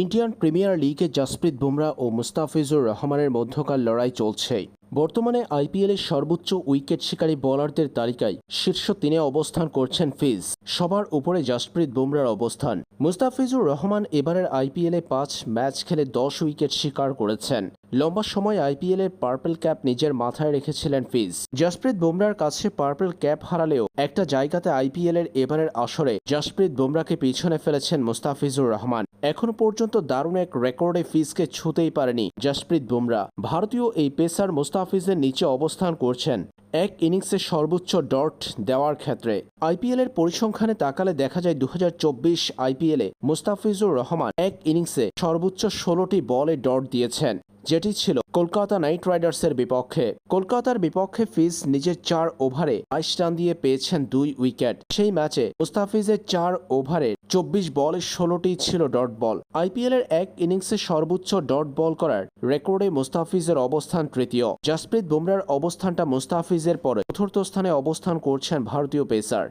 Indian premier লিগে জাসপ্রীত বুমরা ও মুস্তাফিজুর রহমানের মধ্যকার লড়াই চলছে বর্তমানে আইপিএলের সর্বোচ্চ উইকেট শিকারী বোলারদের তালিকায় শীর্ষ তিনে অবস্থান করছেন ফিজ। সবার উপরে জাসপ্রীত বুমরার অবস্থান। মুস্তাফিজুর রহমান এবারের আইপিএলে পাঁচ ম্যাচ খেলে দশ উইকেট শিকার করেছেন। লম্বা সময় আইপিএলের পার্পল ক্যাপ নিজের মাথায় রেখেছিলেন ফিজ। জাসপ্রীত বুমরার কাছে পার্পল ক্যাপ হারালেও একটা জায়গাতে আইপিএলের এবারের আসরে জাসপ্রীত বুমরাকে পিছনে ফেলেছেন মুস্তাফিজুর রহমান। এখনও পর্যন্ত দারুণ এক রেকর্ডে ফিজকে ছুতেই পারেনি জাসপ্রীত বুমরা। ভারতীয় এই পেসার মুস্তাফিজের নিচে অবস্থান করছেন এক ইনিংসে সর্বোচ্চ ডট দেওয়ার ক্ষেত্রে। আইপিএলের পরিসংখ্যানে তাকালে দেখা যায় দু হাজার চব্বিশ আইপিএলে মুস্তাফিজুর রহমান এক ইনিংসে সর্বোচ্চ ষোলোটি বলে ডট দিয়েছেন। যেটি ছিল কলকাতা নাইট রাইডার্সের বিপক্ষে। কলকাতার বিপক্ষে ফিজ নিজের চার ওভারে বাইশ রান দিয়ে পেয়েছেন দুই উইকেট। সেই ম্যাচে মুস্তাফিজের চার ওভারে চব্বিশ বলে ষোলোটি ছিল ডট বল। আইপিএলের এক ইনিংসে সর্বোচ্চ ডট বল করার রেকর্ডে মুস্তাফিজের অবস্থান তৃতীয়। জাসপ্রীত বুমরার অবস্থানটা মুস্তাফিজের পরে চতুর্থ স্থানে অবস্থান করছেন ভারতীয় পেসার।